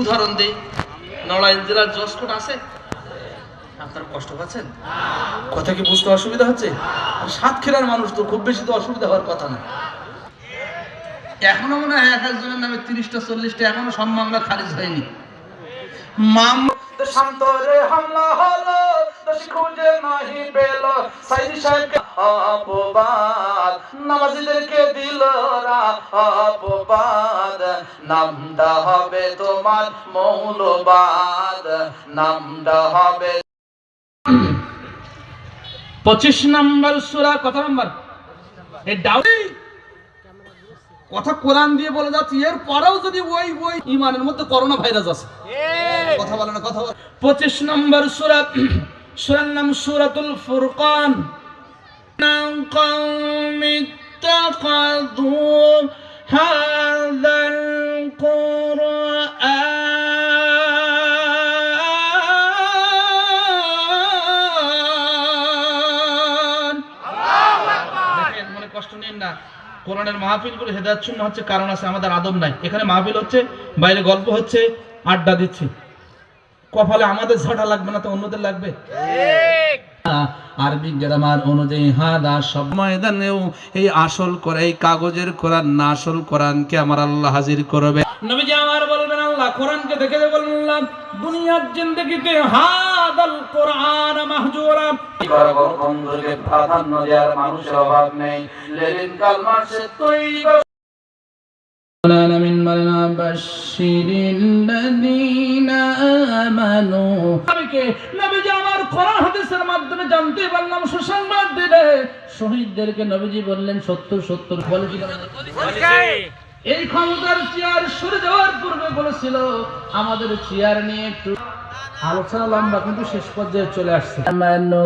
উদাহরণ দেই। নড়াইল জেলার জসকোট আছে? আপনার কষ্ট পাচ্ছেন? কথা কি বুঝতে অসুবিধা হচ্ছে? সাতক্ষীরার মানুষ তো খুব বেশি তো অসুবিধা হওয়ার কথা না। এখনও মনে হয় এক একজনের নামে তিরিশটা, চল্লিশটা এখনও সব মামলা খারিজ হয়নি। মামলা শান্তরে হামলা হলো, দোষী খুঁজে নাহি পেল। সাইদি সাহেবকে অপবাদ নামাজিদেরকে দিল রা অপবাদ নামটা হবে তোমার মৌলবাদ নামটা হবে পঁচিশ নম্বর সুরা কত নম্বর? কথা কোরআন দিয়ে বলে যাচ্ছে এর পরেও যদি ওই ওই ইমানের মধ্যে করোনা ভাইরাস আছে কথা বলে না কথা পঁচিশ নম্বর সুরাত সুরার নাম সুরাতুল ফুরকান। اتخذوا هذا القرآن দেখেন, মনে কষ্ট নিন না কোরআনের মাহফিল করে হেদায়ত শূন্য হচ্ছে কারণ আছে আমাদের আদব নাই এখানে মাহফিল হচ্ছে বাইরে গল্প হচ্ছে আড্ডা দিচ্ছি কপালে আমাদের ঝাঁটা লাগবে না তো অন্যদের লাগবে আরবি গ্রামার অনুযায়ী হাদা সব ময়দানেও এই আসল করে এই কাগজের কোরআন না আসল কোরআনকে আমার আল্লাহ হাজির করবে। নবীজি আমার বলবেন আল্লাহ কোরআনকে দেখে দেখে বলবেন দুনিয়ার জিন্দগিতে হাদাল কোরআন মাহজুরা। বন্ধুকে প্রাধান্য দেওয়ার মানুষের অভাব নেই। লেলিন কাল তৈরি শহীদদেরকে নবীজি বললেন এই ক্ষমতার চেয়ার সরে যাওয়ার পূর্বে বলেছিল, আমাদের চেয়ার নিয়ে একটু আলোচনা লম্বা কিন্তু শেষ পর্যায়ে চলে আসছে। আমানু